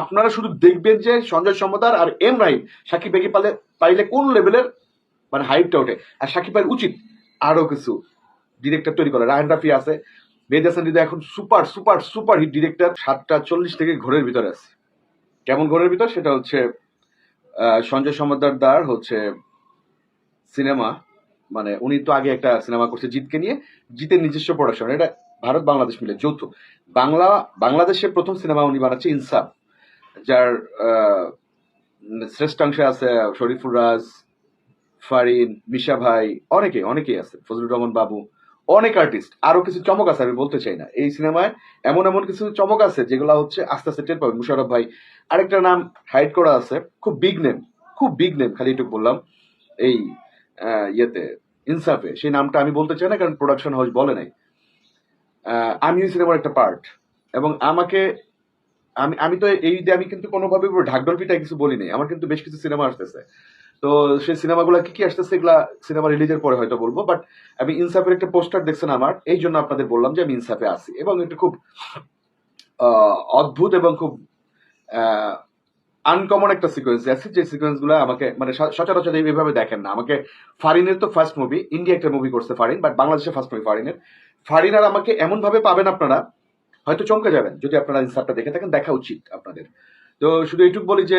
আপনারা শুধু দেখবেন যে সঞ্জয় সমতার আর এম রাহিম সাকিব ভাইকে পালে পাইলে কোন লেভেলের মানে হাইটটা ওঠে। আর সাকিব ভাইয়ের উচিত আরও কিছু ডিরেক্টর তৈরি করে রায়ন রাফি আছে, মেহেদি হাসান এখন super super super hit director সাতটা চল্লিশ থেকে ঘোরের ভিতরে আছে। কেমন ঘোরের ভিতর? সেটা হচ্ছে সঞ্জয় সমদ্দার দার হচ্ছে সিনেমা মানে উনি তো আগে একটা সিনেমা করছে জিতকে নিয়ে। জিতের নিজস্ব প্রোডাকশন এটা ভারত বাংলাদেশ মিলে যৌথ। বাংলা বাংলাদেশের প্রথম সিনেমা উনি বানাচ্ছে ইনসাফ। যার শ্রেষ্ঠাংশে আছে শরীফুর রাজ, ফারিন, মিশা ভাই, অনেকে, অনেকেই আছে, ফজলুর রহমান বাবু, অনেক আর্টিস্ট আরও কিছু চমক আছে, আমি বলতে চাই না। এই সিনেমায় এমন এমন কিছু চমক আছে, যেগুলো হচ্ছে আস্তে আস্তে টের পাবেন মুশারফ ভাই, আরেকটা নাম হাইড করা আছে, খুব বিগ নেম খুব বিগ নেম খালি একটু বললাম, এই ইয়েতে, ইনসাফে। সেই নামটা আমি বলতে চাই না, কারণ প্রোডাকশন হাউস বলে নাই। আমি সিনেমার একটা পার্ট এবং আমাকে আমি আমি তো এই ঈদে আমি কিন্তু কোনোভাবে পিটায় কিছু বলি নাই। আমার কিন্তু বেশ কিছু সিনেমা আসতেছে। তো সেই সিনেমাগুলো কি কি আসতেছে এগুলা সিনেমা রিলিজের পরে হয়তো বলব, বাট আমি ইনসাফের একটা পোস্টার দেখছেন আমার, এই জন্য আপনাদের বললাম যে আমি ইনসাফে আছি এবং এটা খুব অদ্ভুত এবং খুব আনকমন একটা সিকোয়েন্স আছে, যে সিকোয়েন্সগুলো আমাকে মানে সচরাচর এইভাবে দেখেন না। আমাকে ফারিনের তো ফার্স্ট মুভি ইন্ডিয়া একটা মুভি করছে ফারিন বাট বাংলাদেশের ফার্স্ট মুভি ফারিনের। ফারিন আর আমাকে এমন ভাবে পাবেন আপনারা হয়তো চমকে যাবেন। যদি আপনারা ইনসাফটা দেখে থাকেন, দেখা উচিত আপনাদের। তো শুধু এইটুকু বলি যে,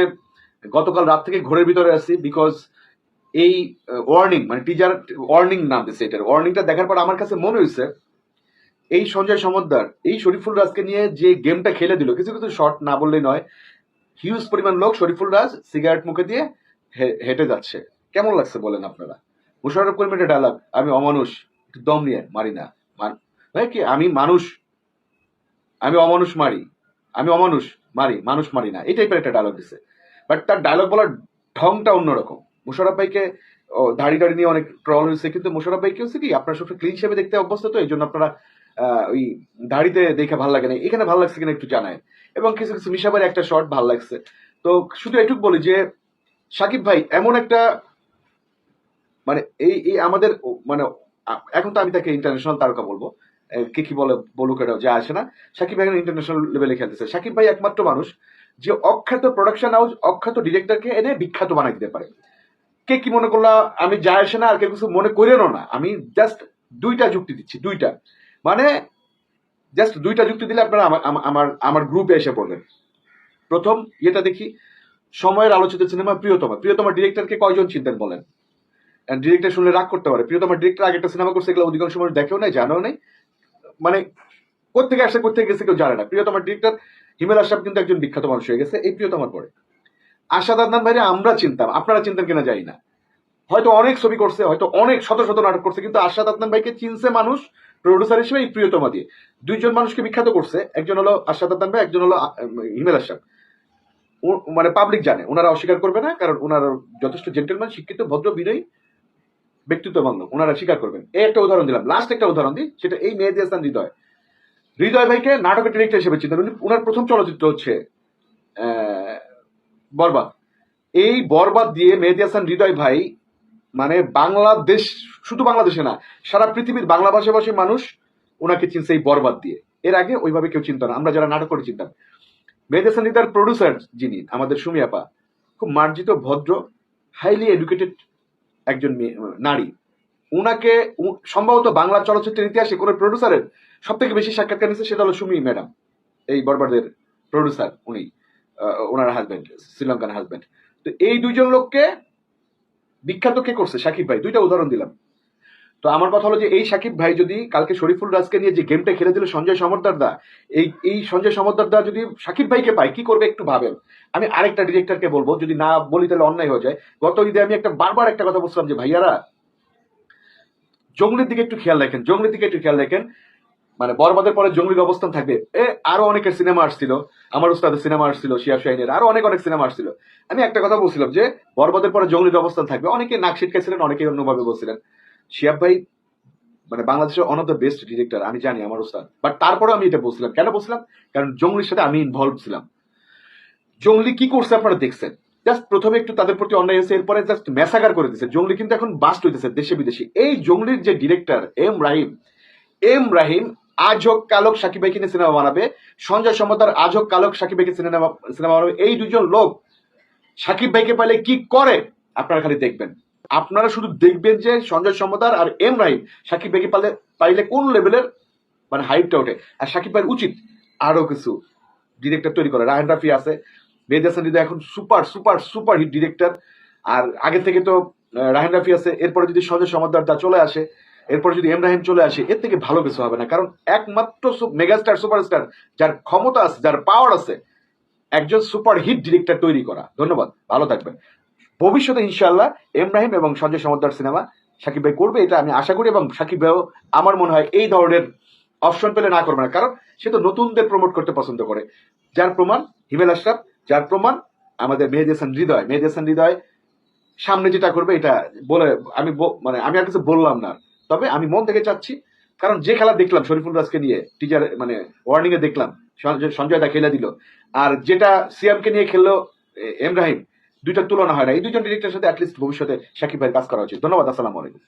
গতকাল রাত থেকে ঘোরের ভিতরে আছি বিকজ এই ওয়ার্নিং মানে টিজার ওয়ার্নিং নাম দিচ্ছে এটার। ওয়ার্নিংটা দেখার পর আমার কাছে মনে হয়েছে, এই সঞ্জয় সমদ্দার, এই শরীফুল রাজকে নিয়ে যে গেমটা খেলে দিল, কিছু কিছু শর্ট না বললেই নয় হিউজ পরিমাণ লোক শরীফুল রাজ সিগারেট মুখে দিয়ে হেঁটে যাচ্ছে। কেমন লাগছে বলেন আপনারা? মুশারফ করিমের ডায়লগ আমি অমানুষ, একটু দম নিয়ে, মারি না। কি, আমি মানুষ আমি অমানুষ মারি। আমি অমানুষ মারি, মানুষ মারি না। এই টাইপের একটা ডায়লগ দিছে। বাট তার ডায়লগ বলার ঢংটা অন্যরকম। মুশারফ ভাইকে দাড়ি দাড়ি নিয়ে অনেক ট্রল হয়েছে। কিন্তু মুশারফ ভাই ভাইকে হচ্ছে কি, আপনার সবসময় ক্লিন হিসেবে দেখতে অভ্যস্ত তো এই জন্য আপনারা ওই দাড়িতে দেখে ভালো লাগে না। এখানে ভালো লাগছে কিনা একটু জানায়। এবং কিছু কিছু মিশাবার একটা শর্ট ভালো লাগছে। তো শুধু এটুকু বলি যে, সাকিব ভাই, এমন একটা মানে এই আমাদের মানে এখন তো আমি তাকে ইন্টারন্যাশনাল তারকা বলব। কে কি বলে বলুক এটা, যা আসে না, সাকিব ভাই ইন্টারন্যাশনাল লেভেলে খেলতেছে। সাকিব ভাই একমাত্র মানুষ যে অখ্যাত প্রোডাকশন হাউস অখ্যাত ডিরেক্টরকে এনে বিখ্যাত বানাই দিতে পারে। কে কি মনে করলা, আমি যা আসে না, আর কেউ কিছু মনে করেনও না, আমি জাস্ট দুইটা যুক্তি দিচ্ছি, দুইটা। মানে জাস্ট দুইটা যুক্তি দিলে আপনারা আমার, আমার- গ্রুপে এসে পড়বেন। প্রথম ইয়েটা দেখি, সময়ের আলোচিত সিনেমা প্রিয়তমা। প্রিয়তমা ডিরেক্টরকে কয়জন চিনতেন বলেন? ডিরেক্টর শুনলে রাগ করতে পারে। প্রিয়তমা ডিরেক্টর আগে একটা সিনেমা করছে, এগুলো অধিকাংশ সময় দেখেও নাই, জানাও নাই। মানে কোথেকে আসে কোথেকে গেছে কেউ জানে না। প্রিয়তমার ডিরেক্টর হিমেল আশরাফ কিন্তু একজন বিখ্যাত মানুষ হয়ে গেছে, এই প্রিয়তমার পরে। আশাদ আদনান ভাইরে আমরা চিনতাম, আপনারা চিনতেন কিনা জানি না। হয়তো অনেক ছবি করছে, হয়তো অনেক শত শত নাটক করছে, কিন্তু আশাদ আদনান ভাইকে চিনছে মানুষ প্রডিউসার হিসেবে এই প্রিয়তমা দিয়ে। দুইজন মানুষকে বিখ্যাত করছে, একজন হলো আশাদ আদনান ভাই, একজন হলো হিমেল আশরাফ। মানে পাবলিক জানে, ওনারা অস্বীকার করবে না, কারণ ওনারা যথেষ্ট জেন্টেলম্যান শিক্ষিত, ভদ্র, বিনয়ী। ব্যক্তিত্ব মান্য ওনারা স্বীকার করবেন। এই একটা উদাহরণ দিলাম লাস্ট একটা উদাহরণ দিই, সেটা এই মেহেদি হাসান হৃদয়। হৃদয় ভাইকে নাটকের ডিরেক্টর হিসেবে চিন্তা উনি ওনার প্রথম চলচ্চিত্র হচ্ছে বরবাদ। এই বরবাদ দিয়ে মেহেদি হাসান হৃদয় ভাই মানে বাংলাদেশ, শুধু বাংলাদেশে না, সারা পৃথিবীর বাংলা ভাষাভাষী মানুষ ওনাকে চিনছে এই বরবাদ দিয়ে। এর আগে ওইভাবে কেউ চিনতো না, আমরা যারা নাটক করে চিনতাম। মেহেদি হাসান হৃদয়ের প্রডিউসার যিনি, আমাদের সুমিয়াপা খুব মার্জিত, ভদ্র হাইলি এডুকেটেড একজন মেয়ে, নারী। উনাকে সম্ভবত বাংলা চলচ্চিত্রের ইতিহাসে কোনো প্রডিউসারের সব থেকে বেশি সাক্ষাৎকার নিচ্ছে সেটা হলো সুমি ম্যাডাম, এই বরবাদের প্রডিউসার উনি ওনার হাজব্যান্ড শ্রীলঙ্কান হাজব্যান্ড তো এই দুইজন লোককে বিখ্যাত কে করছে? সাকিব ভাই, দুইটা উদাহরণ দিলাম। তো আমার কথা হলো যে এই সাকিব ভাই যদি কালকে শরীফুল রাজকে নিয়ে যে গেমটা খেলে দিল সঞ্জয় সমর্দার দা, এই এই সঞ্জয় সমর্দার দা যদি সাকিব ভাইকে পায়, কি করবে একটু ভাবেন? আমি আরেকটা ডিরেক্টরকে বলব, যদি না বলি তাহলে অন্যায় হয়ে যায়। গত ঈদে আমি একটা বারবার একটা কথা বলছিলাম যে, ভাইয়ারা, জঙ্গলের দিকে একটু খেয়াল রাখেন, জঙ্গলের দিকে একটু খেয়াল রাখেন। মানে বরবাদের পরে জঙ্গলির অবস্থান থাকবে। এ, আরও অনেকের সিনেমা আসছিল, আমার উস্তাদের সিনেমা আসছিল শিয়া শাহিনের, আরও অনেক অনেক সিনেমা আসছিল। আমি একটা কথা বলছিলাম যে, বরবাদের পরে জঙ্গলির অবস্থান থাকবে। অনেকে নাক ছিটকেছিলেন অনেকে অন্যভাবে বলছিলেন। শিয়াব ভাই মানে বাংলাদেশের one of the best director আমি জানি আমার ওস্তাদ। বাট তারপরেও আমি এটা বলছিলাম। কেন বলছিলাম? কারণ জঙ্গলির সাথে আমি ইনভলভ ছিলাম। জঙ্গলি কি করছে আপনারা দেখছেন? জাস্ট প্রথমে একটু তাদের প্রতি অন্যায় হয়েছে, এরপরে জাস্ট মেসাগার করে দিচ্ছে জঙ্গলি কিন্তু এখন বাস্ট হইতেছে দেশে বিদেশে। এই জঙ্গলির যে director M Rahim M Rahim আজ হোক কালক সাকিব ভাইকে নিয়ে সিনেমা বানাবে। সঞ্জয় সমতার আজ হোক কালক সাকিব ভাইকে সিনেমা সিনেমা বানাবে। এই দুজন লোক সাকিব ভাইকে পাইলে কি করে? আপনারা খালি দেখবেন। আপনারা শুধু দেখবেন যে সঞ্জয় সমতার আর এম রাহিম সাকিব ভাইকে পাইলে পাইলে কোন লেভেলের মানে হাইটটা ওঠে? আর সাকিব ভাইয়ের উচিত আরও কিছু ডিরেক্টর তৈরি করে। রায়হান রাফি আছে মেহেদি হাসান এখন super super super hit director আর আগে থেকে তো আহ, রায়হান রাফি আছে এরপরে যদি সঞ্জয় সমাদার দা চলে আসে এরপরে যদি এম রাহিম চলে আসে এর থেকে ভালো কিছু হবে না। কারণ একমাত্র মেগাস্টার সুপারস্টার যার ক্ষমতা আছে যার পাওয়ার আছে একজন সুপার হিট ডিরেক্টর তৈরি করা। ধন্যবাদ ভালো থাকবেন। ভবিষ্যতে ইনশাল্লাহ এম রাহিম এবং সঞ্জয় সমাদার সিনেমা সাকিব ভাই করবে, এটা আমি আশা করি, এবং সাকিব ভাইও আমার মনে হয় এই ধরনের অপশন পেলে না করবে না, কারণ সে তো নতুনদের প্রমোট করতে পছন্দ করে। যার প্রমাণ, হিমেল আশরাফ, যার প্রমাণ আমাদের মেহেদি হাসান হৃদয়। মেহেদি হাসান হৃদয় সামনে যেটা করবে, এটা বলে আমি মানে আমি আর কিছু বললাম না। তবে আমি মন থেকে চাচ্ছি, কারণ যে খেলা দেখলাম, শরীফুল রাজকে নিয়ে টিচার মানে ওয়ার্নিং এ দেখলাম, সঞ্জয়- সঞ্জয় দা খেলে দিল। আর যেটা সিয়ামকে নিয়ে খেললো, এ- এম রাহিম দুইটার তুলনা হয় না। এই দুজন ডিরেক্টরের সাথে অ্যাটলিস্ট ভবিষ্যতে সাকিব ভাই কাজ করা উচিত। ধন্যবাদ, আসসালামু আলাইকুম।